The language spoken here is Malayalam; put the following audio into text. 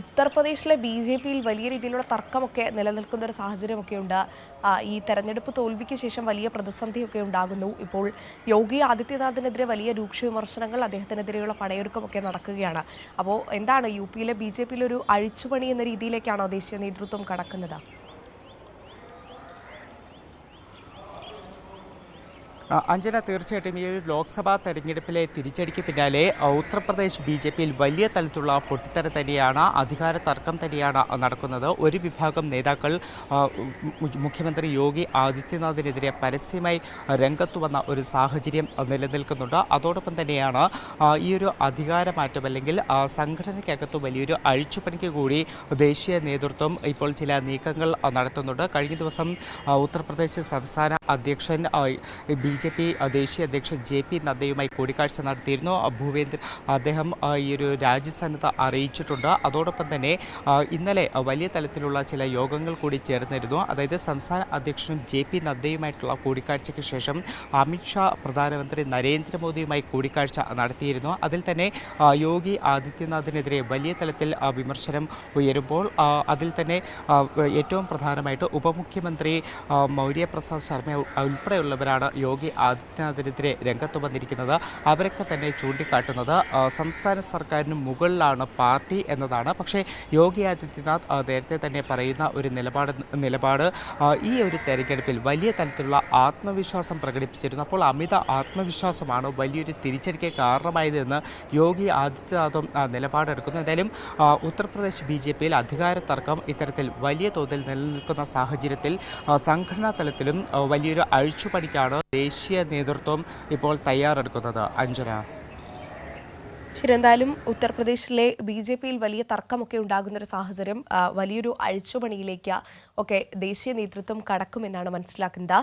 ഉത്തർപ്രദേശിലെ ബി ജെ പിയിൽ വലിയ രീതിയിലുള്ള തർക്കമൊക്കെ നിലനിൽക്കുന്ന ഒരു സാഹചര്യമൊക്കെ ഉണ്ട് ഈ തെരഞ്ഞെടുപ്പ് തോൽവിക്ക് ശേഷം വലിയ പ്രതിസന്ധിയൊക്കെ ഉണ്ടാകുന്നു. ഇപ്പോൾ യോഗി ആദിത്യനാഥിനെതിരെ വലിയ രൂക്ഷ വിമർശനങ്ങൾ അദ്ദേഹത്തിനെതിരെയുള്ള പടയൊരുക്കമൊക്കെ നടക്കുകയാണ്. അപ്പോൾ എന്താണ് യു പിയിലെ ബി ജെ പിയിലൊരു അഴിച്ചുപണി എന്ന രീതിയിലേക്കാണോ ദേശീയ നേതൃത്വം കടക്കുന്നത്? അഞ്ജന തീർച്ചയായിട്ടും ഈ ഒരു ലോക്സഭാ തെരഞ്ഞെടുപ്പിലെ തിരിച്ചടിക്ക് പിന്നാലെ ഉത്തർപ്രദേശ് ബി ജെ പിയിൽ വലിയ തലത്തിലുള്ള പൊട്ടിത്തര തന്നെയാണ് അധികാര തർക്കം തന്നെയാണ് നടക്കുന്നത്. ഒരു വിഭാഗം നേതാക്കൾ മുഖ്യമന്ത്രി യോഗി ആദിത്യനാഥിനെതിരെ പരസ്യമായി രംഗത്ത് വന്ന ഒരു സാഹചര്യം നിലനിൽക്കുന്നുണ്ട്. അതോടൊപ്പം തന്നെയാണ് ഈ ഒരു അധികാരമാറ്റം അല്ലെങ്കിൽ സംഘടനയ്ക്കകത്ത് വലിയൊരു അഴിച്ചുപണിക്ക് കൂടി ദേശീയ നേതൃത്വം ഇപ്പോൾ ചില നീക്കങ്ങൾ നടത്തുന്നുണ്ട്. കഴിഞ്ഞ ദിവസം ഉത്തർപ്രദേശ് സംസ്ഥാന അധ്യക്ഷൻ ബി ജെ പി ദേശീയ അധ്യക്ഷൻ ജെ പി നദ്ദയുമായി കൂടിക്കാഴ്ച നടത്തിയിരുന്നു. ആ, ഭൂപേന്ദ്ര അദ്ദേഹം ഈ ഒരു രാജ്യസന്നദ്ധ അറിയിച്ചിട്ടുണ്ട്. അതോടൊപ്പം തന്നെ ഇന്നലെ വലിയ തലത്തിലുള്ള ചില യോഗങ്ങൾ കൂടി ചേർന്നിരുന്നു. അതായത് സംസ്ഥാന അധ്യക്ഷനും ജെ പി നദ്ദയുമായിട്ടുള്ള കൂടിക്കാഴ്ചയ്ക്ക് ശേഷം അമിത്ഷാ പ്രധാനമന്ത്രി നരേന്ദ്രമോദിയുമായി കൂടിക്കാഴ്ച നടത്തിയിരുന്നു. അതിൽ തന്നെ യോഗി ആദിത്യനാഥിനെതിരെ വലിയ തലത്തിൽ വിമർശനം ഉയരുമ്പോൾ അതിൽ തന്നെ ഏറ്റവും പ്രധാനമായിട്ട് ഉപമുഖ്യമന്ത്രി മൗര്യ പ്രസാദ് ശർമ്മ ഉൾപ്പെടെയുള്ളവരാണ് യോഗി ആദിത്യനാഥിനെതിരെ രംഗത്ത് വന്നിരിക്കുന്നത്. അവരൊക്കെ തന്നെ ചൂണ്ടിക്കാട്ടുന്നത് സംസ്ഥാന സർക്കാരിന് മുകളിലാണ് പാർട്ടി എന്നതാണ്. പക്ഷേ യോഗി ആദിത്യനാഥ് നേരത്തെ തന്നെ പറയുന്ന ഒരു നിലപാട് നിലപാട് ഈ ഒരു തെരഞ്ഞെടുപ്പിൽ വലിയ തരത്തിലുള്ള ആത്മവിശ്വാസം പ്രകടിപ്പിച്ചിരുന്നു. അപ്പോൾ അമിത ആത്മവിശ്വാസമാണ് വലിയൊരു തിരിച്ചടിക്ക് കാരണമായതെന്ന് യോഗി ആദിത്യനാഥും നിലപാടെടുക്കുന്നു. എന്തായാലും ഉത്തർപ്രദേശ് ബി ജെ പിയിൽ അധികാര തർക്കം ഇത്തരത്തിൽ വലിയ തോതിൽ നിലനിൽക്കുന്ന സാഹചര്യത്തിൽ സംഘടനാ തലത്തിലും വലിയൊരു അഴിച്ചുപണിക്കാണ് ദേശീയ നേതൃത്വം ഇപ്പോൾ തയ്യാറെടുക്കുന്നത്. അഞ്ജന. ശരി ഉത്തർപ്രദേശിലെ ബി ജെ പിയിൽ വലിയ തർക്കമൊക്കെ ഉണ്ടാകുന്ന ഒരു സാഹചര്യം വലിയൊരു അഴിച്ചുപണിയിലേക്ക് ഒക്കെ ദേശീയ നേതൃത്വം കടക്കുമെന്നാണ് മനസ്സിലാക്കുന്നത്.